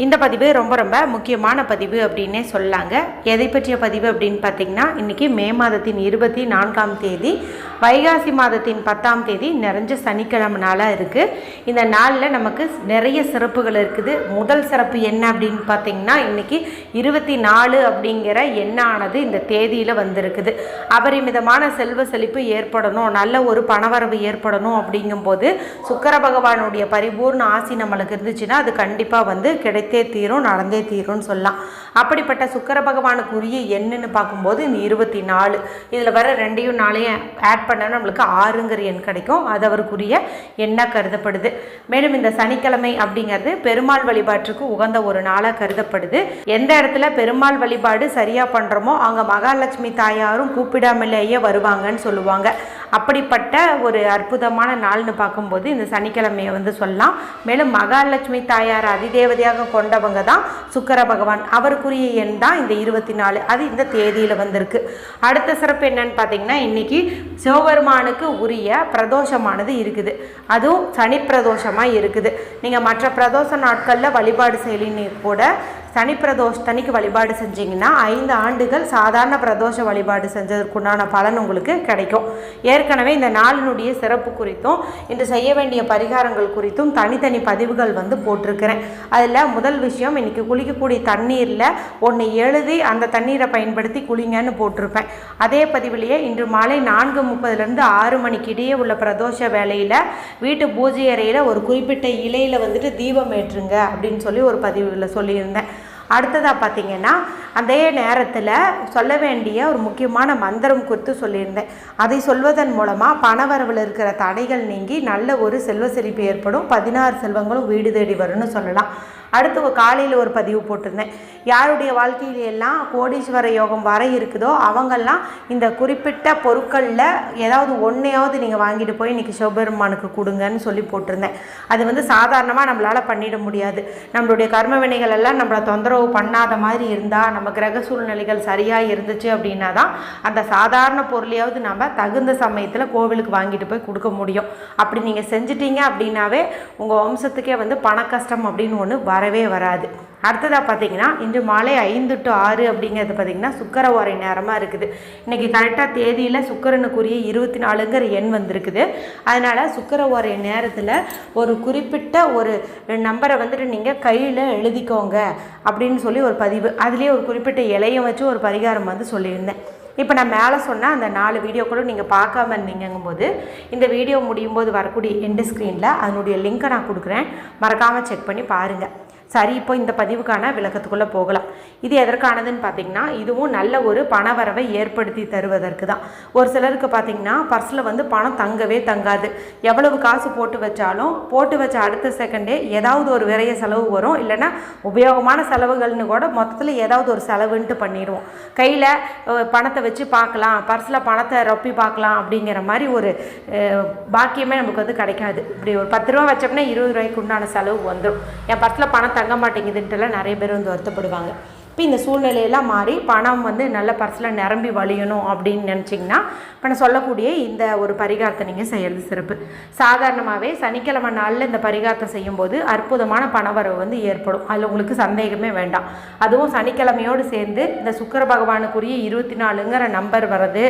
இந்த பதிவு ரொம்ப ரொம்ப முக்கியமான பதிவு அப்படின்னே சொல்லாங்க. எதை பற்றிய பதிவு அப்படின்னு பார்த்தீங்கன்னா இன்றைக்கி மே மாதத்தின் இருபத்தி நான்காம் தேதி வைகாசி மாதத்தின் பத்தாம் தேதி நிறைஞ்ச சனிக்கிழமை நாளாக இருக்குது இந்த நாளில் நமக்கு நிறைய சிறப்புகள் இருக்குது. முதல் சிறப்பு என்ன அப்படின்னு பார்த்தீங்கன்னா இன்றைக்கி இருபத்தி நாலு அப்படிங்கிற எண்ணானது இந்த தேதியில் வந்திருக்குது. அபரிமிதமான செல்வ செழிப்பு ஏற்படணும் நல்ல ஒரு பணவரவு ஏற்படணும் அப்படிங்கும்போது சுக்கர பகவானுடைய பரிபூர்ண ஆசி நம்மளுக்கு இருந்துச்சுன்னா அது கண்டிப்பாக வந்து கிடைத்தே தீரும் நடந்தே தீரும்னு சொல்லலாம். அப்படிப்பட்ட சுக்கர பகவானுக்குரிய எண்ணுன்னு பார்க்கும்போது இந்த இருபத்தி நாலு. இதில் வர ரெண்டையும் நாளையும் ஆட் பண்ண நம்மளுக்கு ஆறுங்கிற எண் கிடைக்கும். அது அவருக்குரிய எண்ணாக கருதப்படுது. மேலும் இந்த சனிக்கிழமை அப்படிங்கிறது பெருமாள் வழிபாட்டுக்கு உகந்த ஒரு நாளாக கருதப்படுது. எந்த இடத்துல பெருமாள் வழிபாடு சரியாக பண்ணுறோமோ அங்கே மகாலட்சுமி தாயாரும் கூப்பிடாமலேயே வருவாங்கன்னு சொல்லுவாங்க. அப்படிப்பட்ட ஒரு அற்புதமான நாள்னு பார்க்கும்போது இந்த சனிக்கிழமையை வந்து சொல்லலாம். மேலும் மகாலட்சுமி தாயார் அதிதேவதையாக கொண்டவங்க தான் சுக்கர பகவான். அவருக்குரிய எண் தான் இந்த இருபத்தி நாலு. அது இந்த தேதியில் வந்திருக்கு. அடுத்த சிறப்பு என்னன்னு பார்த்தீங்கன்னா இன்னைக்கு சிவபெருமானுக்கு உரிய பிரதோஷமானது இருக்குது. அதுவும் சனி பிரதோஷமாக இருக்குது. நீங்கள் மற்ற பிரதோஷ நாட்களில் வழிபாடு செய்யலின்னு கூட சனி பிரதோஷத்தனிக்கு வழிபாடு செஞ்சீங்கன்னா ஐந்து ஆண்டுகள் சாதாரண பிரதோஷ வழிபாடு செஞ்சதற்குண்டான பலன் உங்களுக்கு கிடைக்கும். ஏற்கனவே இந்த நாளினுடைய சிறப்பு குறித்தும் இன்று செய்ய வேண்டிய பரிகாரங்கள் குறித்தும் தனித்தனி பதிவுகள் வந்து போட்டிருக்கிறேன். அதில் முதல் விஷயம் இன்னைக்கு குளிக்கக்கூடிய தண்ணீரில் ஒன்று எழுதி அந்த தண்ணீரை பயன்படுத்தி குளிங்கன்னு போட்டிருப்பேன். அதே பதிவிலேயே இன்று மாலை நான்கு முப்பதுலேருந்து ஆறு மணிக்கு இடையே உள்ள பிரதோஷ வேலையில் வீட்டு பூஜை அறையில் ஒரு குறிப்பிட்ட இலையில் வந்துட்டு தீபம் ஏற்றுங்க அப்படின்னு சொல்லி ஒரு பதிவில் சொல்லியிருந்தேன். அடுத்ததாக பார்த்தீங்கன்னா அதே நேரத்தில் சொல்ல வேண்டிய ஒரு முக்கியமான மந்திரம் குறித்து சொல்லியிருந்தேன். அதை சொல்வதன் மூலமாக பணவரவில் இருக்கிற தடைகள் நீங்கி நல்ல ஒரு செல்வ செழிப்பு ஏற்படும். பதினாறு செல்வங்களும் வீடு தேடி வரும்னு சொல்லலாம். அடுத்து காலையில் ஒரு பதிவு போட்டிருந்தேன். யாருடைய வாழ்க்கையில எல்லாம் கோடீஸ்வர யோகம் வர இருக்குதோ அவங்கெல்லாம் இந்த குறிப்பிட்ட பொருட்களில் ஏதாவது ஒன்றையாவது நீங்கள் வாங்கிட்டு போய் இன்றைக்கி சிவபெருமானுக்கு கொடுங்கன்னு சொல்லி போட்டிருந்தேன். அது வந்து சாதாரணமாக நம்மளால் பண்ணிட முடியாது. நம்மளுடைய கர்ம வினைகள் எல்லாம் நம்மளை தொந்தரவு பண்ணாத மாதிரி இருந்தால் நம்ம கிரக சூழ்நிலைகள் சரியாக இருந்துச்சு அப்படின்னா தான் அந்த சாதாரண பொருளையாவது நம்ம தகுந்த சமயத்தில் கோவிலுக்கு வாங்கிட்டு போய் கொடுக்க முடியும். அப்படி நீங்கள் செஞ்சிட்டீங்க அப்படின்னாவே உங்கள் வம்சத்துக்கே வந்து பண கஷ்டம் அப்படின்னு ஒன்று வரவே வராது. அடுத்ததாக பார்த்தீங்கன்னா இன்று மாலை ஐந்து டு ஆறு அப்படிங்கிறது பார்த்தீங்கன்னா சுக்கரவாரை நேரமாக இருக்குது. இன்றைக்கி கரெக்டாக தேதியில் சுக்கரனுக்குரிய இருபத்தி நாலுங்கிற எண் வந்திருக்குது. அதனால் சுக்கரவாரை நேரத்தில் ஒரு குறிப்பிட்ட ஒரு நம்பரை வந்துட்டு நீங்கள் கையில் எழுதிக்கோங்க அப்படின்னு சொல்லி ஒரு பதிவு. அதுலேயே ஒரு குறிப்பிட்ட இலையை வச்சு ஒரு பரிகாரம் வந்து சொல்லியிருந்தேன். இப்போ நான் மேலே சொன்ன அந்த நாலு வீடியோ கூட நீங்கள் பார்க்காம இருந்தீங்கும்போது இந்த வீடியோ முடியும் போது வரக்கூடிய எண்டு ஸ்க்ரீனில் அதனுடைய லிங்க்கை நான் கொடுக்குறேன். மறக்காமல் செக் பண்ணி பாருங்கள் சரி இப்போ இந்த பதிவுக்கான விளக்கத்துக்குள்ளே போகலாம். இது எதற்கானதுன்னு பார்த்தீங்கன்னா இதுவும் நல்ல ஒரு பணவரவை ஏற்படுத்தி தருவதற்கு தான். ஒரு சிலருக்கு பார்த்தீங்கன்னா பர்ஸில் வந்து பணம் தங்கவே தங்காது. எவ்வளவு காசு போட்டு வச்சாலும் போட்டு வச்ச அடுத்த செகண்டே ஏதாவது ஒரு விரைய செலவு வரும். இல்லைன்னா உபயோகமான செலவுகள்னு கூட மொத்தத்தில் ஏதாவது ஒரு செலவுன்ட்டு பண்ணிடுவோம். கையில் பணத்தை வச்சு பார்க்கலாம் பர்ஸில் பணத்தை ரொப்பி பார்க்கலாம் அப்படிங்கிற மாதிரி ஒரு பாக்கியமே நமக்கு வந்து கிடைக்காது. இப்படி ஒரு பத்து ரூபா வச்சோம்னா இருபது ரூபாய்க்கு உண்டான செலவு வந்துடும் என் பர்ஸில் பணத்தை தங்க மாட்டேங்குதுன்ட்டுலாம் நிறைய பேர் வந்து வருத்தப்படுவாங்க. இப்போ இந்த சூழ்நிலையெல்லாம் மாறி பணம் வந்து நல்ல பர்சில் நிரம்பி வழியணும் அப்படின்னு நினச்சிங்கன்னா இப்போ நான் சொல்லக்கூடிய இந்த ஒரு பரிகாரத்தை நீங்கள் செய்கிறது சிறப்பு. சாதாரணமாகவே சனிக்கிழமை நாளில் இந்த பரிகாரத்தை செய்யும்போது அற்புதமான பணவரவு வந்து ஏற்படும். அதில் உங்களுக்கு சந்தேகமே வேண்டாம். அதுவும் சனிக்கிழமையோடு சேர்ந்து இந்த சுக்கர பகவானுக்குரிய இருபத்தி நாலுங்கிற நம்பர் வர்றது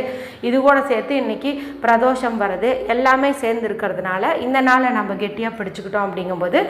இது கூட சேர்த்து இன்றைக்கி பிரதோஷம் வர்றது எல்லாமே சேர்ந்து இருக்கிறதுனால இந்த நாளை நம்ம கெட்டியாக பிடிச்சிக்கிட்டோம் அப்படிங்கும்போது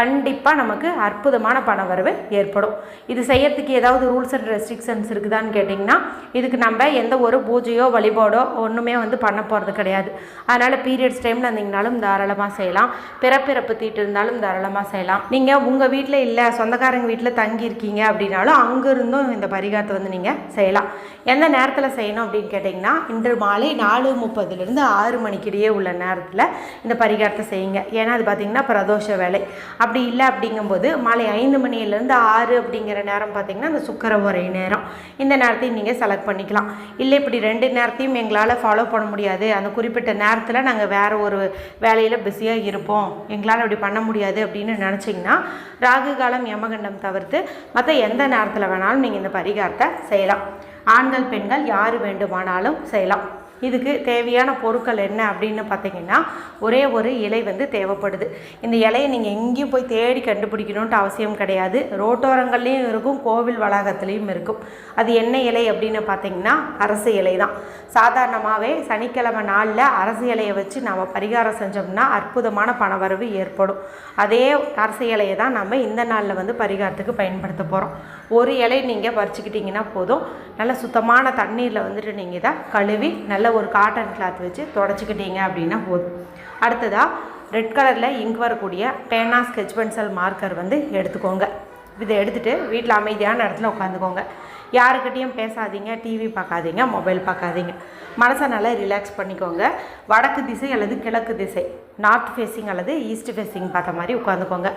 கண்டிப்பாக நமக்கு அற்புதமான பணவரவு ஏற்படும். இது செய்யறதுக்கு ஏதாவது ரூல்ஸ் அண்ட் ரெஸ்ட்ரிக்ஷன்ஸ் இருக்குதான்னு கேட்டிங்கன்னா இதுக்கு நம்ம எந்த ஒரு பூஜையோ வழிபாடோ ஒன்றுமே வந்து பண்ண போகிறது கிடையாது. அதனால் பீரியட்ஸ் டைமில் இருந்தீங்கனாலும் தாராளமாக செய்யலாம். பிறப்பிறப்பு தீட்டு இருந்தாலும் தாராளமாக செய்யலாம். நீங்கள் உங்கள் வீட்டில் இல்லை சொந்தக்காரங்க வீட்டில் தங்கி இருக்கீங்க அப்படின்னாலும் அங்கேருந்தும் இந்த பரிகாரத்தை வந்து நீங்கள் செய்யலாம். எந்த நேரத்தில் செய்யணும் அப்படின்னு கேட்டிங்கன்னா இன்று மாலை நாலு முப்பதுலேருந்து ஆறு மணிக்கிடையே உள்ள நேரத்தில் இந்த பரிகாரத்தை செய்யுங்க. ஏன்னா அது பார்த்திங்கன்னா பிரதோஷ வேலை அப்படி இல்லை அப்படிங்கும்போது மாலை ஐந்து மணியிலேருந்து ஆறு அப்படிங்கிற நேரம் பார்த்திங்கன்னா அந்த சுக்கர உரை நேரம். இந்த நேரத்தையும் நீங்கள் செலக்ட் பண்ணிக்கலாம். இல்லை இப்படி ரெண்டு நேரத்தையும் எங்களால் ஃபாலோ பண்ண முடியாது. அந்த குறிப்பிட்ட நேரத்தில் நாங்கள் வேறு ஒரு வேலையில் பிஸியாக இருப்போம். எங்களால் அப்படி பண்ண முடியாது அப்படின்னு நினச்சிங்கன்னா ராகு காலம் யமகண்டம் தவிர்த்து மற்ற எந்த நேரத்தில் வேணாலும் நீங்கள் இந்த பரிகாரத்தை செய்யலாம். ஆண்கள் பெண்கள் யார் வேண்டுமானாலும் செய்யலாம். இதுக்கு தேவையான பொருட்கள் என்ன அப்படின்னு பார்த்தீங்கன்னா ஒரே ஒரு இலை வந்து தேவைப்படுது. இந்த இலையை நீங்கள் எங்கேயும் போய் தேடி கண்டுபிடிக்கணுன்ட்டு அவசியம் கிடையாது. ரோட்டோரங்கள்லேயும் இருக்கும் கோவில் வளாகத்துலேயும் இருக்கும். அது என்ன இலை அப்படின்னு பார்த்தீங்கன்னா அரசு இலை தான். சாதாரணமாகவே சனிக்கிழமை நாளில் அரசு இலையை வச்சு நம்ம பரிகாரம் செஞ்சோம்னா அற்புதமான பணவரவு ஏற்படும். அதே அரசு இலையை தான் நம்ம இந்த நாளில் வந்து பரிகாரத்துக்கு பயன்படுத்த போகிறோம் ஒரு இலை நீங்கள் பறிச்சுக்கிட்டிங்கன்னா போதும். நல்ல சுத்தமான தண்ணீரில் வந்துட்டு நீங்கள் இதை கழுவி நல்ல ஒரு காட்டன் கிளாத் வச்சு தொடச்சிக்கிட்டீங்க அப்படின்னா போதும். அடுத்ததாக ரெட் கலரில் இங்க் வரக்கூடிய பேனா ஸ்கெச் பென்சில் மார்க்கர் வந்து எடுத்துக்கோங்க. இதை எடுத்துகிட்டு வீட்டில் அமைதியான இடத்துல உட்காந்துக்கோங்க. யாருக்கிட்டேயும் பேசாதீங்க டிவி பார்க்காதீங்க மொபைல் பார்க்காதீங்க. மனசை நல்லா ரிலாக்ஸ் பண்ணிக்கோங்க. வடக்கு திசை அல்லது கிழக்கு திசை. நார்த் ஃபேஸிங் அல்லது ஈஸ்ட் ஃபேஸிங் பார்த்த மாதிரி உட்காந்துக்கோங்க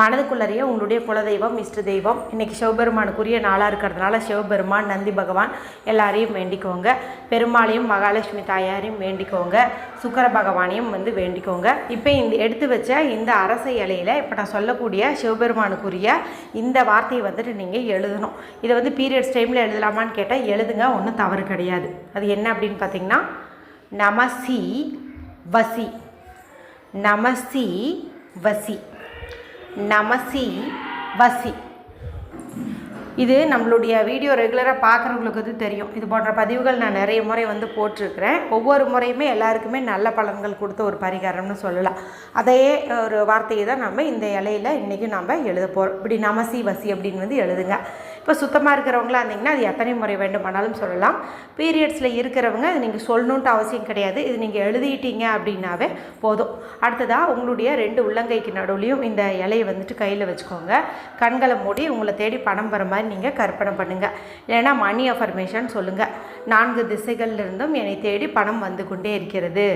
மனதுக்குள்ளறையே உங்களுடைய குலதெய்வம் இஷ்ட தெய்வம். இன்றைக்கி சிவபெருமானுக்குரிய நாளாக இருக்கிறதுனால சிவபெருமான் நந்தி பகவான் எல்லாரையும் வேண்டிக்கோங்க. பெருமாளையும் மகாலட்சுமி தாயாரையும் வேண்டிக்கோங்க. சுக்கர பகவானையும் வந்து வேண்டிக்கோங்க. இப்போ இந்த எடுத்து வச்ச இந்த அரச இலையில் இப்போ நான் சொல்லக்கூடிய சிவபெருமானுக்குரிய இந்த வார்த்தையை வந்துட்டு நீங்கள் எழுதணும். இதை வந்து பீரியட்ஸ் டைமில் எழுதலாமான்னு கேட்டால் எழுதுங்க ஒன்றும் தவறு கிடையாது. அது என்ன அப்படின்னு பார்த்தீங்கன்னா நமசி வசி. நமசி வசி. நமசி வசி. இது நம்மளுடைய வீடியோ ரெகுலராக பார்க்குறவங்களுக்கு வந்து தெரியும். இது போன்ற பதிவுகள் நான் நிறைய முறை வந்து போட்டிருக்கிறேன். ஒவ்வொரு முறையுமே எல்லாருக்குமே நல்ல பலன்கள் கொடுத்த ஒரு பரிகாரம்னு சொல்லலாம். அதையே ஒரு வார்த்தையை தான் நம்ம இந்த இலையில் இன்றைக்கி நம்ம எழுத போகிறோம் இப்படி நமசி வசி அப்படின்னு வந்து எழுதுங்க. இப்போ சுத்தமாக இருக்கிறவங்களா இருந்தீங்கன்னா அது எத்தனை முறை வேண்டுமானாலும் சொல்லலாம். பீரியட்ஸில் இருக்கிறவங்க அது நீங்கள் சொல்லணுன்ட்டு அவசியம் கிடையாது. இது நீங்கள் எழுதிட்டீங்க அப்படின்னாவே போதும். அடுத்ததாக உங்களுடைய ரெண்டு உள்ளங்கைக்கு நடுவுலையும் இந்த இலையை வந்துட்டு கையில் வச்சுக்கோங்க. கண்களை மூடி உங்களை தேடி பணம் வர மாதிரி நீங்கள் கற்பனை பண்ணுங்கள் இல்லைன்னா மணி அஃபர்மேஷன் சொல்லுங்கள் நான்கு திசைகளிலிருந்தும் என்னை தேடி பணம் வந்து கொண்டே இருக்கிறது.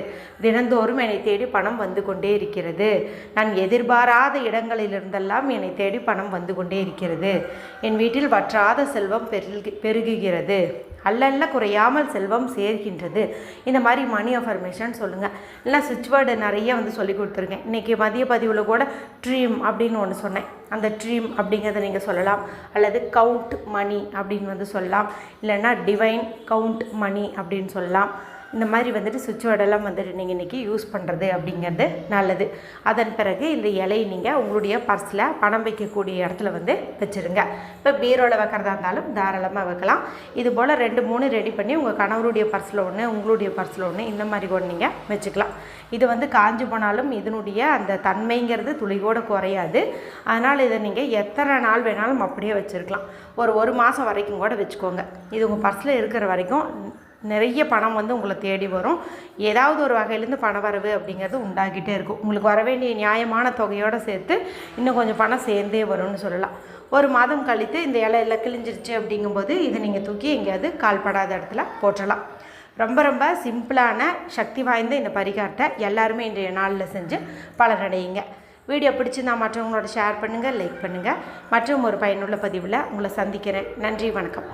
தினந்தோறும் என்னை தேடி பணம் வந்து கொண்டே இருக்கிறது. நான் எதிர்பாராத இடங்களிலிருந்தெல்லாம் என்னை தேடி பணம் வந்து கொண்டே இருக்கிறது. என் வீட்டில் வற்றாத செல்வம் பெருகி பெருகுகிறது. அல்லல்ல குறையாமல் செல்வம் சேர்க்கின்றது இந்த மாதிரி மணி அஃபர்மேஷன் சொல்லுங்கள் இல்லை சுவிட்ச் வேர்டு நிறைய வந்து சொல்லி கொடுத்துருக்கேன். இன்றைக்கி மதிய பதிவில் கூட ட்ரீம் அப்படின்னு ஒன்று சொன்னேன். அந்த ட்ரீம் அப்படிங்கிறத நீங்கள் சொல்லலாம். அல்லது கவுண்ட் மணி அப்படின்னு வந்து சொல்லலாம். இல்லைன்னா டிவைன் கவுண்ட் மணி அப்படின்னு சொல்லலாம். இந்த மாதிரி வந்துட்டு சுவிட்ச் வேர்டெல்லாம் வந்துட்டு நீங்கள் இன்றைக்கி யூஸ் பண்ணுறது அப்படிங்கிறது நல்லது. அதன் பிறகு இந்த இலையை நீங்கள் உங்களுடைய பர்ஸில் பணம் வைக்கக்கூடிய இடத்துல வந்து வச்சுருங்க. இப்போ பீரோவில் வைக்கிறதா இருந்தாலும் தாராளமாக வைக்கலாம். இது போல் ரெண்டு மூணு ரெடி பண்ணி உங்கள் கணவருடைய பர்ஸில் ஒன்று உங்களுடைய பர்ஸில் ஒன்று இந்த மாதிரி கூட நீங்கள் வச்சுக்கலாம். இது வந்து காஞ்சி போனாலும் இதனுடைய அந்த தன்மைங்கிறது துளியோடு குறையாது. அதனால் இதை நீங்கள் எத்தனை நாள் வேணாலும் அப்படியே வச்சுருக்கலாம். ஒரு ஒரு மாதம் வரைக்கும் கூட வச்சுக்கோங்க. இது உங்கள் பர்ஸில் இருக்கிற வரைக்கும் நிறைய பணம் வந்து உங்களை தேடி வரும். ஏதாவது ஒரு வகையிலேருந்து பண வரவு அப்படிங்கிறது உண்டாகிட்டே இருக்கும். உங்களுக்கு வர வேண்டிய நியாயமான தொகையோடு சேர்த்து இன்னும் கொஞ்சம் பணம் சேர்ந்தே வரும்னு சொல்லலாம். ஒரு மாதம் கழித்து இந்த இலையில கிழிஞ்சிருச்சு அப்படிங்கும்போது இதை நீங்கள் தூக்கி எங்கேயாவது கால்படாத இடத்துல போற்றலாம். ரொம்ப ரொம்ப சிம்பிளான சக்தி வாய்ந்த இந்த பரிகாரத்தை எல்லாருமே இன்றைய நாளில் செஞ்சு பலனடையுங்க. வீடியோ பிடிச்சிருந்தா மற்றவங்களோட ஷேர் பண்ணுங்கள் லைக் பண்ணுங்கள் மற்றும் ஒரு பயனுள்ள பதிவில் உங்களை சந்திக்கிறேன். நன்றி வணக்கம்.